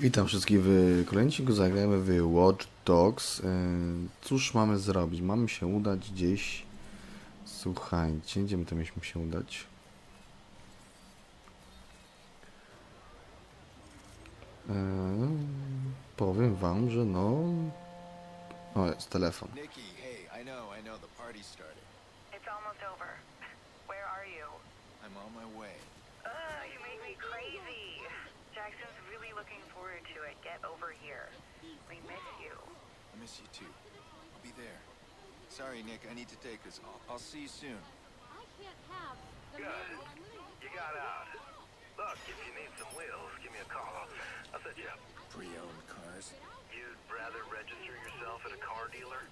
Witam wszystkich w kolejnym odcinku zagrajmy w Watch Dogs. Yy, Cóż mamy zrobić? Mamy się udać gdzieś... Słuchajcie, gdzie my to mieliśmy się udać? Yy, powiem wam, że no... O, jest telefon. Nikki, hey, I know, I know, the party started. It's almost over. Where are you? I'm on my way. Ugh, you make me crazy. Jackson's looking forward to it. Get over here. We miss you. I miss you too. I'll be there. Sorry, Nick, I need to take this. I'll, I'll see you soon. I can't have the Good. man You got out. Look, if you need some wheels, give me a call. I'll, I'll set you up. Pre-owned cars. You'd rather register yourself at a car dealer?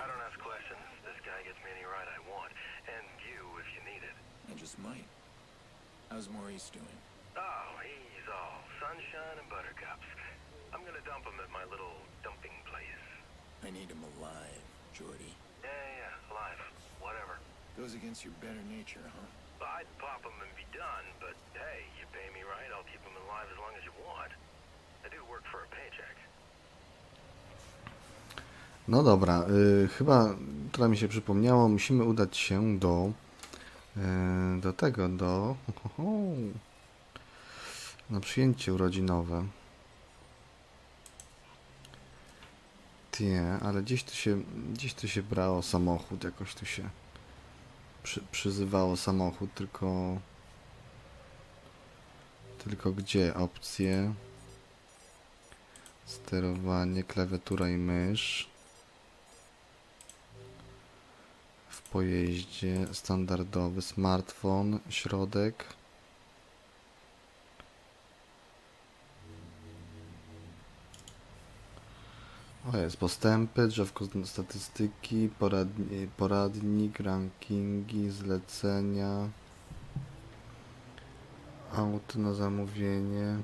I don't ask questions. This guy gets me any ride I want. And you if you need it. I just might. How's Maurice doing? Oh, he's all sunshine and buttercups. I'm gonna dump him at my little dumping place. I need him alive, Jordy. Yeah, yeah, alive. Whatever. Goes against your better nature, huh? Well, I'd pop him and be done, but hey, you pay me right, I'll keep him alive as long as you want. I do work for a paycheck. No dobra, y, chyba teraz mi się przypomniało, musimy udać się do y, do tego, do ho, ho, ho, na przyjęcie urodzinowe. Nie, ale gdzieś tu się gdzieś tu się brało samochód, jakoś tu się przy, przyzywało samochód, tylko tylko gdzie? Opcje sterowanie, klawiatura i mysz w pojeździe standardowy smartfon, środek. Jest, postępy, drzewko statystyki, poradni, poradnik, rankingi, zlecenia, auto na zamówienie.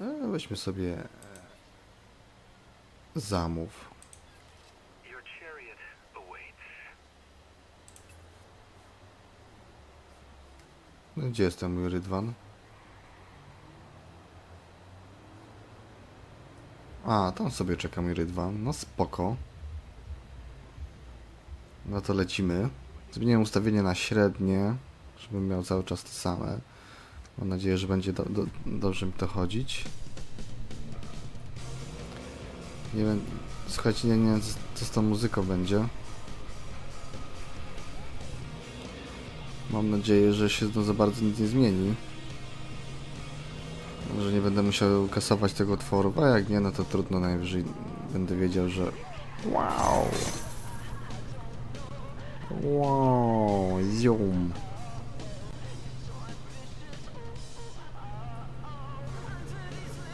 E, weźmy sobie e, zamów. No, Gdzie jest ten mój rydwan? A, tam sobie czeka mój rydwan. No spoko. No to lecimy. Zmieniłem ustawienie na średnie, żebym miał cały czas te same. Mam nadzieję, że będzie do, do, dobrze mi to chodzić. Nie wiem, słuchajcie, nie, wiem co, z tą muzyką będzie. Mam nadzieję, że się no za bardzo nic nie zmieni. Że nie będę musiał kasować tego utworu, a jak nie, no to trudno, najwyżej będę wiedział, że wow. Wow, zium.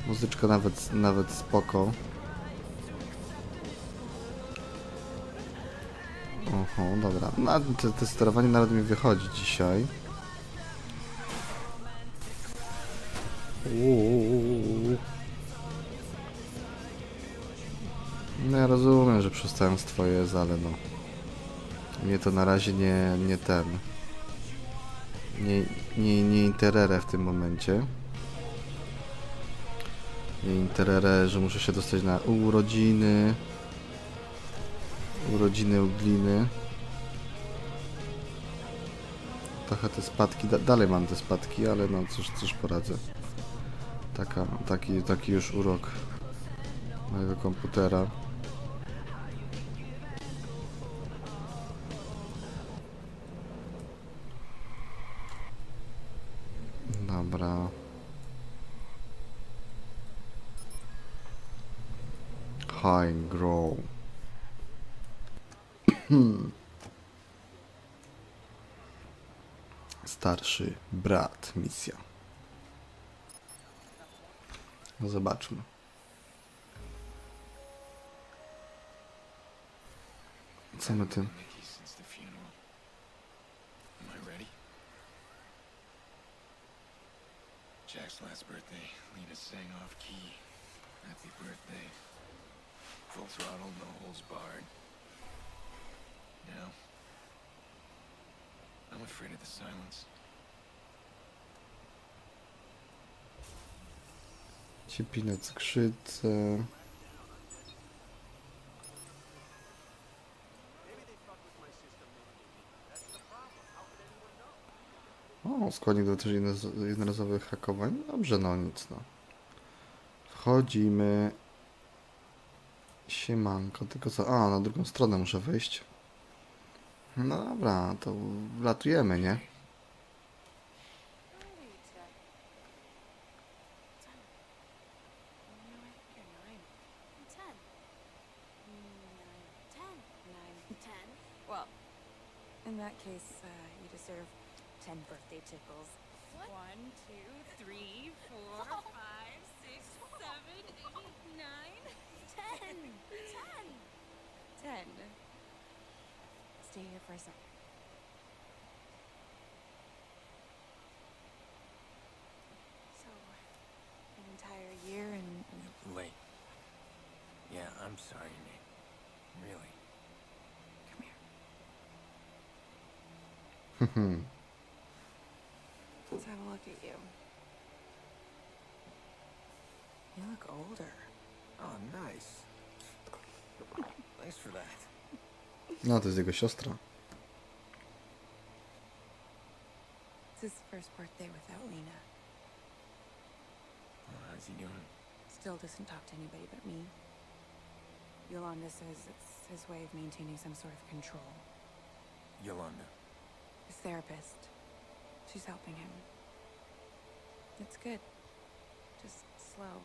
Muzyczka nawet, nawet spoko. Oho, dobra. No, te, te sterowanie nawet mi wychodzi dzisiaj. No ja rozumiem, że przestępstwo jest, ale no. Mnie to na razie nie, nie ten. Nie, nie, nie interere w tym momencie. Nie interere, że muszę się dostać na urodziny. Urodziny u gliny. Trochę te spadki, da, dalej mam te spadki, ale no cóż, cóż poradzę. Taka, taki, taki już urok mojego komputera. Dobra. High grow. Starszy brat, misja. No zobaczmy. Co my tym? Jack's last birthday, Lena sang off key. Happy birthday. Full throttle, no holds barred. Now, I'm afraid of the silence. Cipina cukrzycę. O, składnik do też jednoraz- jednorazowych hakowań. Dobrze, no nic, no. Wchodzimy. Siemanko, tylko co? A, na drugą stronę muszę wejść. No dobra, to latujemy, nie? Tickles. What? One, two, three, four, oh. five, six, seven, eight, nine, Ten. Ten. ten. Stay here for a second. So, an entire year and, Wait. Yeah, I'm sorry, Nate. Really. come here. Let's have a look at you. You look older. Oh, nice. Thanks for that. No, to jest jego siostra. It's his first birthday without Lena. Well, how's he doing? Still doesn't talk to anybody but me. Yolanda says it's his way of maintaining some sort of control. Yolanda. His therapist. She's helping him. It's good. Just slow.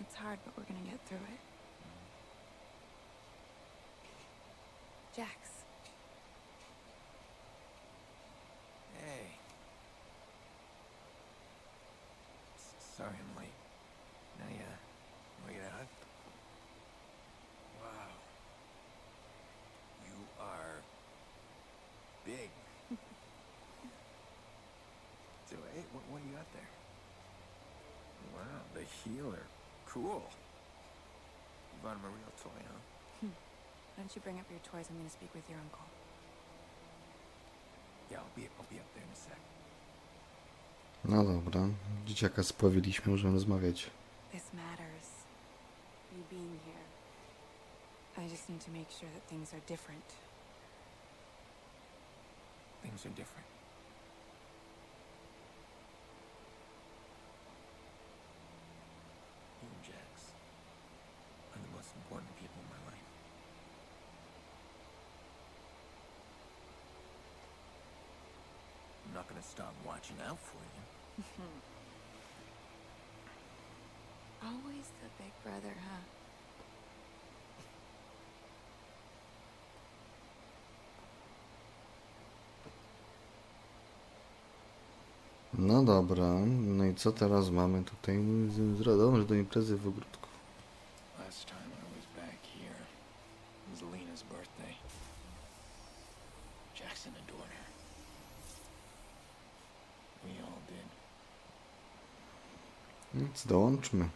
It's hard, but we're gonna get through it. Jax, Hey. S- sorry I'm late. Now, yeah. Want to get a hug? Wow. You are big. so, hey, what, what do you got there? Wow, the healer. Cool. You bought him a real toy, huh? Hmm. why don't you bring up your toys? I'm gonna speak with your uncle. Yeah, I'll be, I'll be up there in a sec. No dobra. Dzieciaka spławiliśmy, możemy rozmawiać. This matters. You being here. I just need to make sure that things are different. Things are different. Not gonna stop watching out for you. Always the big brother, huh? No dobra. No i co teraz mamy tutaj? Zrobić do imprezy w ogródku. Więc dołączmy.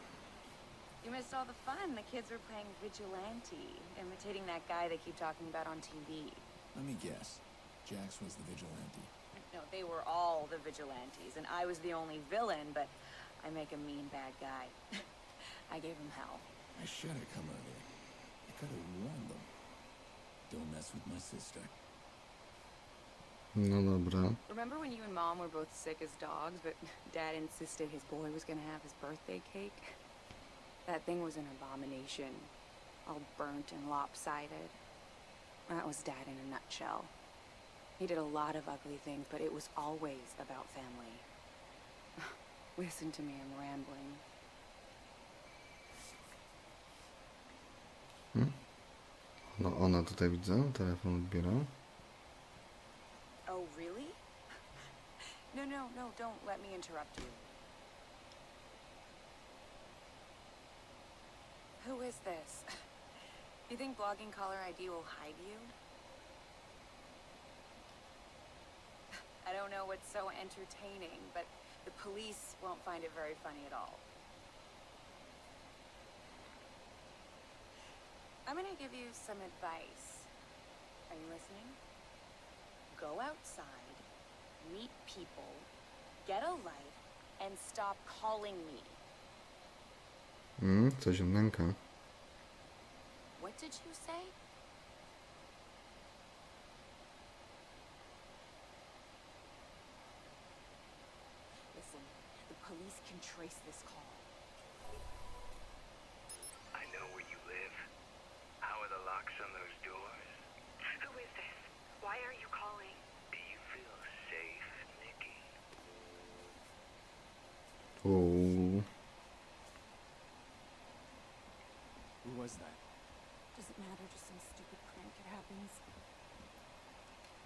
You missed all the fun. The kids were playing vigilante, imitating that guy they keep talking about on TV. Let me guess. Jax was the vigilante. No, they were all the vigilantes, and I was the only villain, but I make a mean bad guy. I gave him hell. I should have come earlier. I could have warned them. Don't mess with my sister. No dobra. Remember when you and Mom were both sick as dogs, but Dad insisted his boy was gonna have his birthday cake? That thing was an abomination. All burnt and lopsided. That was Dad in a nutshell. He did a lot of ugly things, but it was always about family. Listen to me, I'm rambling. Hmm? No ona tutaj widzę, telefon odbiera. Oh, really? No, no, no, don't let me interrupt you. Who is this? You think blogging caller ID will hide you? I don't know what's so entertaining, but the police won't find it very funny at all. I'm gonna give you some advice. Are you listening? go outside, meet people, get a life, and stop calling me. Mm, coś nęka. What did you say? Listen, the police can trace this call. I know where you live. How are the locks on those doors? Who is this? Why are you calling? Do you feel safe, Nikki? Uuu. Who was that? Doesn't matter, just some stupid prank. It happens.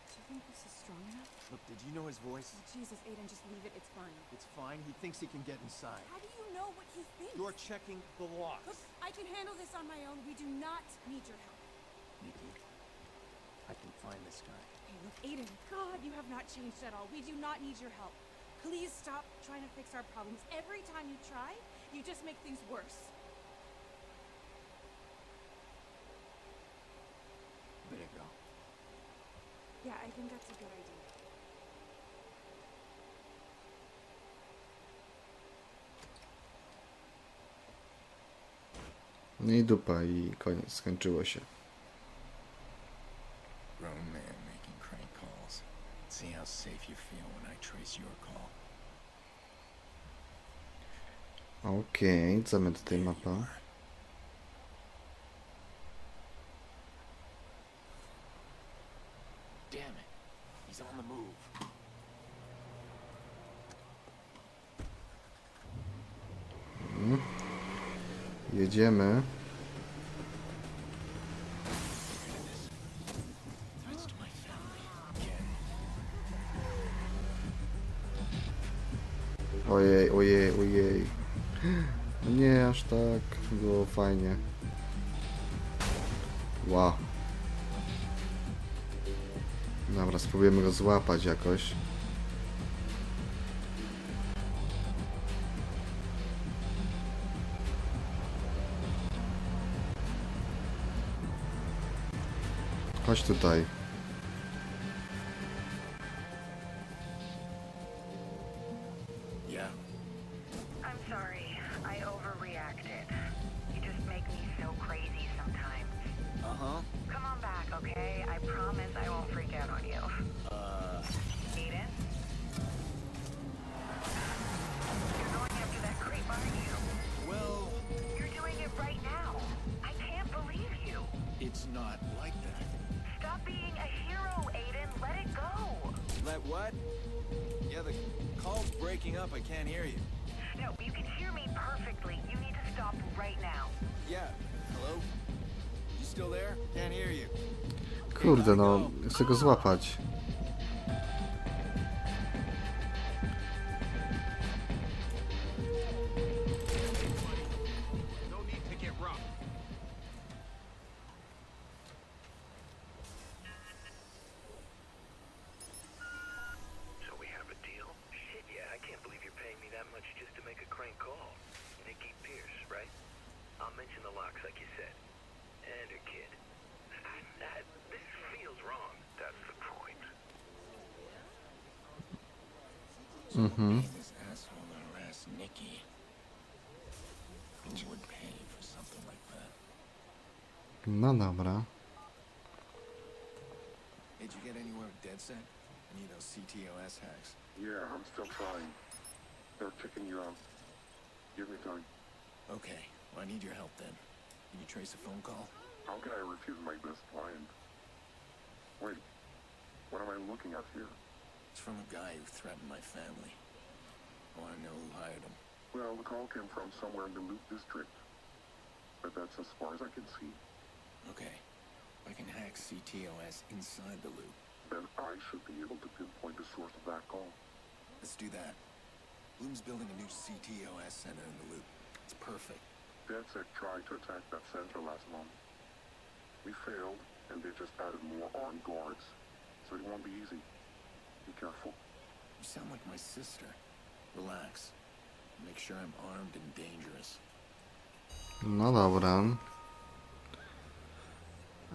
Do you think this is strong enough? Look, did you know his voice? Oh, Jesus, Aiden, just leave it. It's fine. It's fine. He thinks he can get inside. How do you know what he thinks? You're checking the locks. Look, I can handle this on my own. We do not need your help. Nikki, I can find this guy. Hey, look, Aiden, God, you have not changed at all. We do not need your help. Please stop trying to fix our problems. Every time you try, you just make things worse. Better go. Yeah, I think that's a good idea. No i dupa i koniec, skończyło się. Grown man making crank calls. See how safe you feel when I trace your call. Okej, co my tutaj mapa? Jedziemy. Threats to my family. Again. Ojej, ojej, ojej. No Nie aż tak, było fajnie. Wow. Dobra, spróbujemy go złapać jakoś. Chodź tutaj. Kurde, no, chcę go złapać. Mhm. This asshole harassed Nikki. Who would pay for something like that? No dobra. Did you get anywhere with DeadSec? Any of those CTOS hacks? Yeah, I'm still trying. They're checking you out. Give me time. Okay, well, I need your help then. Can you trace a phone call? How can I refuse my best client? Wait, what am I looking at here? It's from a guy who threatened my family. I want to know who hired him. Well, the call came from somewhere in the Loop District. But that's as far as I can see. Okay, I can hack CTOS inside the loop. Then I should be able to pinpoint the source of that call. Let's do that. Bloom's building a new CTOS center in the loop. It's perfect. DedSec tried to attack that center last month. We failed, and they just added more armed guards. So it won't be easy. Be careful. You sound like my sister. Relax. Make sure I'm armed and dangerous. No dobra.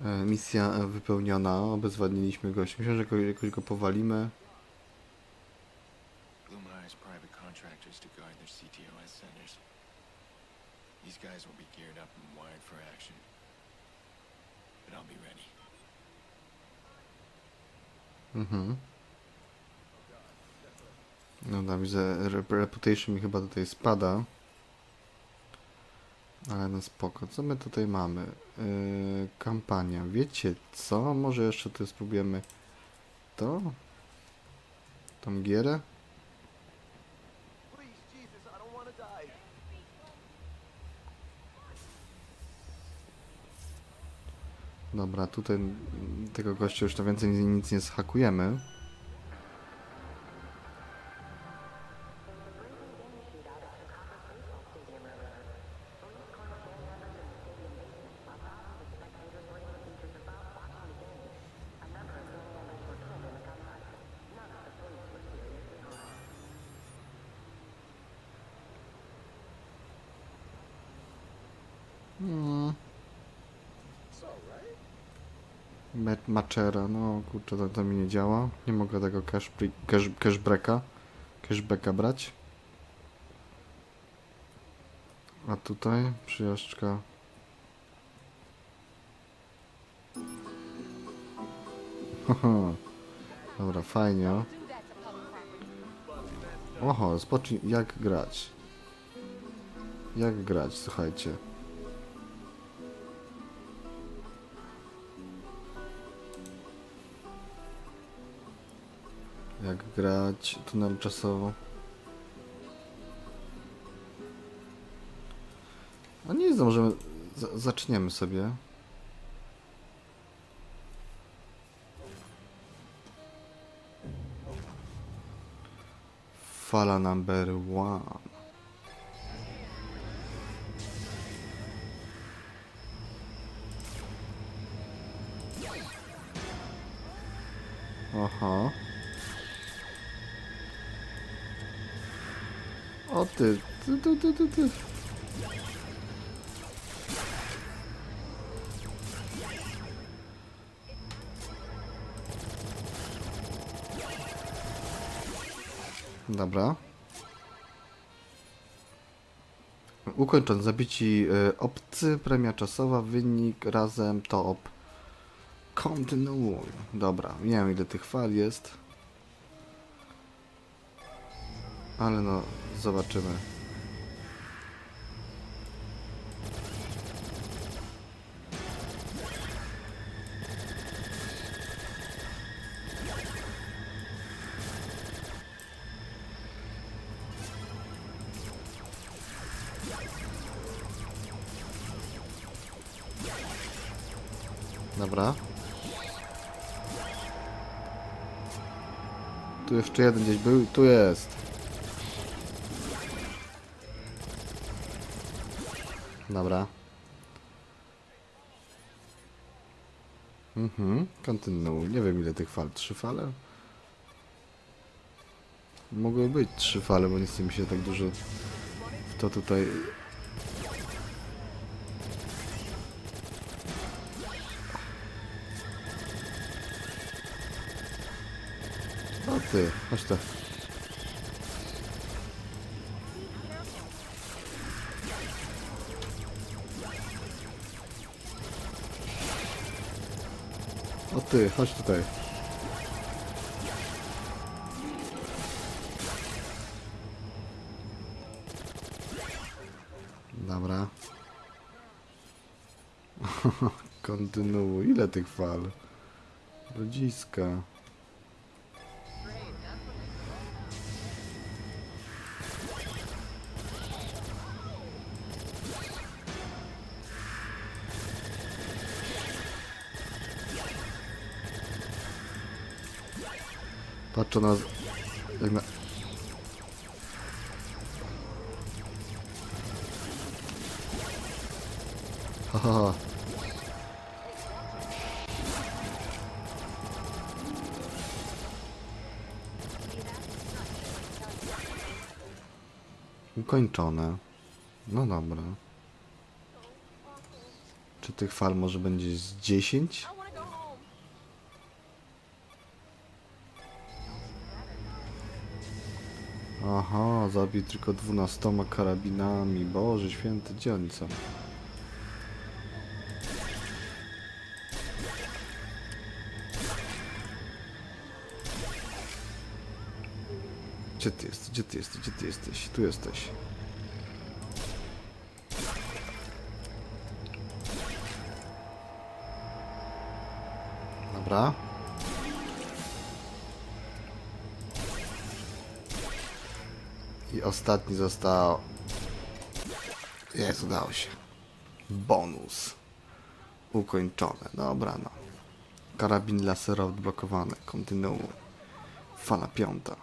E, misja e, wypełniona. Obezwładniliśmy gościa. Myślę, że jakoś, jakoś go powalimy. Bloom hires private contractors to guard their CTOS centers. These guys will be geared up and wired for action. But I'll be ready. Mhm. No da, widzę, rep- reputation mi chyba tutaj spada. Ale no spoko. Co my tutaj mamy? Yy, kampania. Wiecie co? Może jeszcze tu spróbujemy to? Tą gierę? Dobra, tutaj tego gościa już to więcej nic nie zhakujemy. Met Machera, no kurczę, to, to mi nie działa. Nie mogę tego cash, cash, cashbacka, cashbacka brać. A tutaj przyjażdżka. Dobra, fajnie. Oho, spocznij, jak grać. Jak grać, słuchajcie. Jak grać tunel czasowo. A nie za- Zaczniemy sobie. Fala number one. Aha. Ty, ty, ty, ty, ty, ty. Dobra. Ukończony. Zabici y, obcy, premia czasowa, wynik razem top. Kontynuuj. Dobra, nie wiem ile tych fal jest. Ale no, zobaczymy. Dobra. Tu jeszcze jeden gdzieś był, tu jest. Dobra. Mhm, kontynuuj. Nie wiem ile tych fal. Trzy fale? Mogły być trzy fale, bo nie chce mi się tak dużo w to tutaj... O ty, chodź to. Ty, chodź tutaj. Dobra. Kontynuuj. Ile tych fal? Rodziska. Patrzę na... Jak na... Ha, ha, ha. Ukończone. No dobra. Czy tych fal może będzie z 10? Zabił tylko dwunastoma karabinami. Boże święty, gdzie? Gdzie ty jesteś? Gdzie ty jesteś? Gdzie ty jesteś? Tu jesteś. Dobra. Ostatni został. Jest, udało się. Bonus. Ukończone. Dobra, no. Karabin laserowy odblokowany. Kontynuuj. Fala piąta.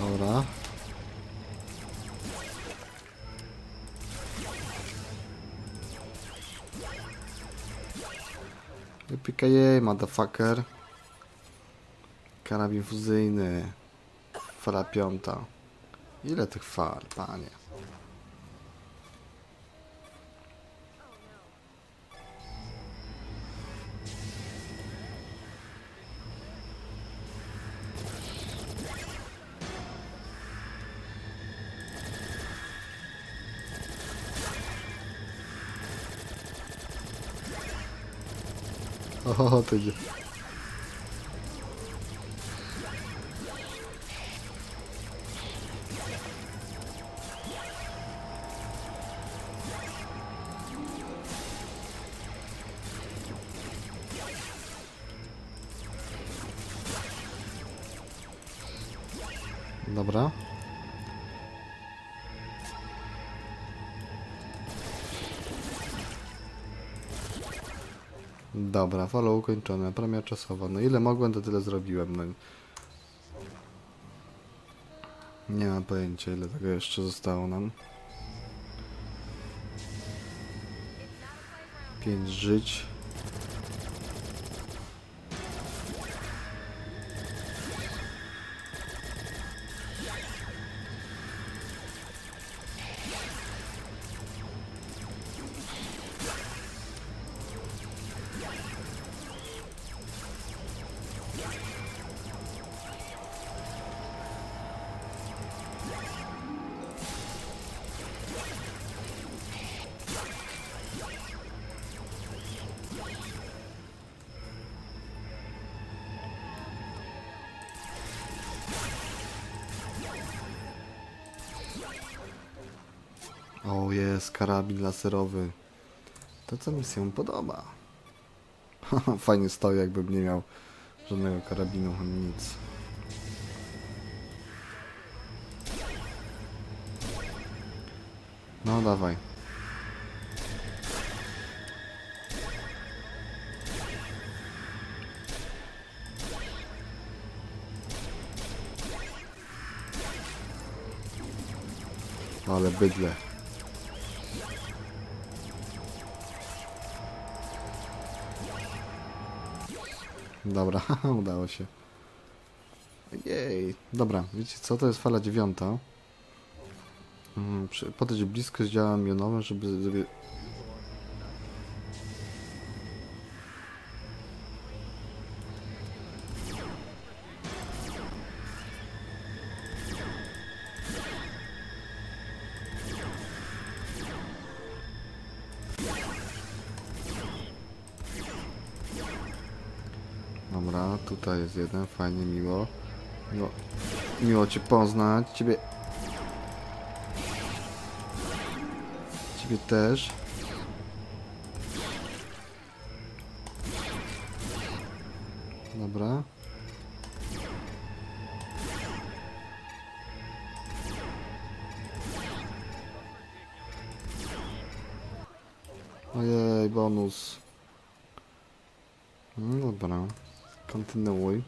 Dobra. Wypikaj, motherfucker. Karabin fuzyjny. Fala piąta. Ile tych fal, panie? O, to idzie. Dobra. Dobra, fala ukończona, premia czasowa. No ile mogłem, to tyle zrobiłem. No. Nie mam pojęcia, ile tego jeszcze zostało nam. Pięć żyć. O, jest karabin laserowy. To co mi się podoba. Fajnie stoi, jakbym nie miał żadnego karabinu, nic. No, dawaj. Ale bydle. Dobra, udało się. Jej, dobra, wiecie co, to jest fala dziewiąta. Mm, Podejść blisko z działem jonowym, żeby, jest jeden, fajnie, miło. Miło, miło Cię poznać, Ciebie... Ciebie też. Dobra. Ojej, bonus. No dobra. Kontynuuj.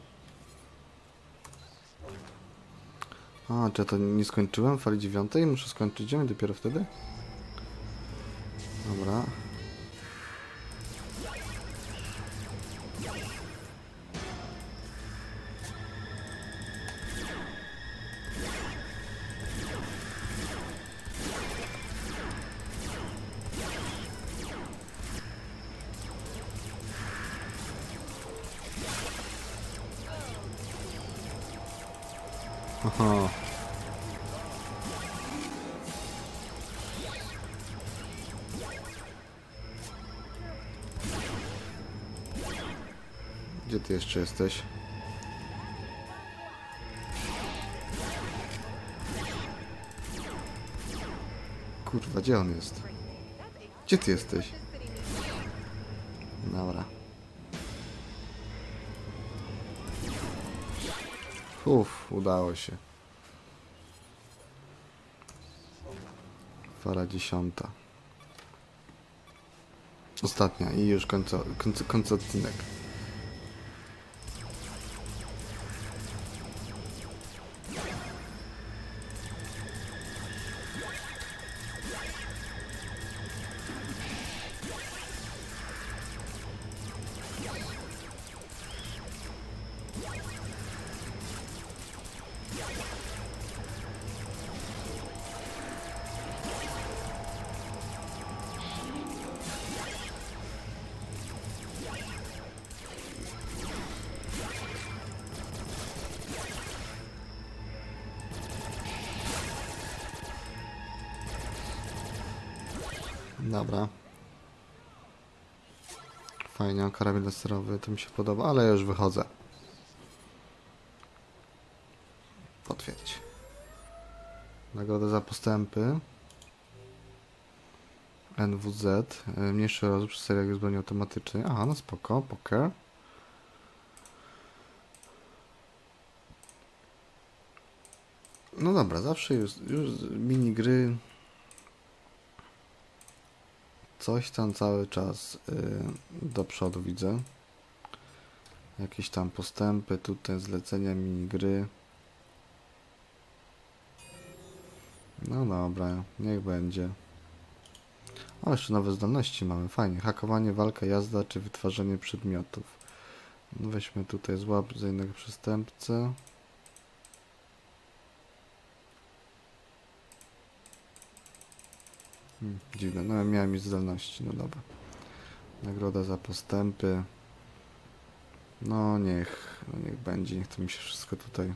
A, czy ja to nie skończyłem fali dziewiątej? Muszę skończyć ją dopiero wtedy? Dobra. Gdzie ty jeszcze jesteś? Kurwa, gdzie on jest? Gdzie ty jesteś? Dobra. Uff, udało się. Fala dziesiąta. Ostatnia i już końca, końca, końca odcinek. Dobra. Fajnie, karabin laserowy, to mi się podoba, ale ja już wychodzę. Potwierdź. Nagroda za postępy. NWZ. y, Mniejszy rozwój przy seriach z broni automatycznej. Aha, no spoko, poker. No dobra, zawsze już, już minigry coś tam cały czas y, do przodu widzę. Jakieś tam postępy, tutaj zlecenia minigry. No dobra, niech będzie. O, jeszcze nowe zdolności mamy, fajnie. Hakowanie, walka, jazda czy wytwarzanie przedmiotów. No Weźmy tutaj złap za innego przestępcę. Hmm, dziwne, no miałem mieć zdolności, no dobra. Nagroda za postępy. No niech, no niech będzie, niech to mi się wszystko tutaj...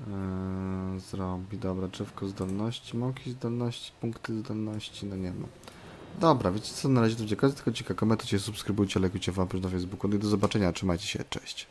Eee, zrobi, dobra, drzewko zdolności, moki zdolności, punkty zdolności, no nie no. Dobra, wiecie co, na razie to będzie koniec, tylko ciekawe, komentujcie, subskrybujcie, lajkujcie wam na Facebooku, no i do zobaczenia, trzymajcie się, cześć.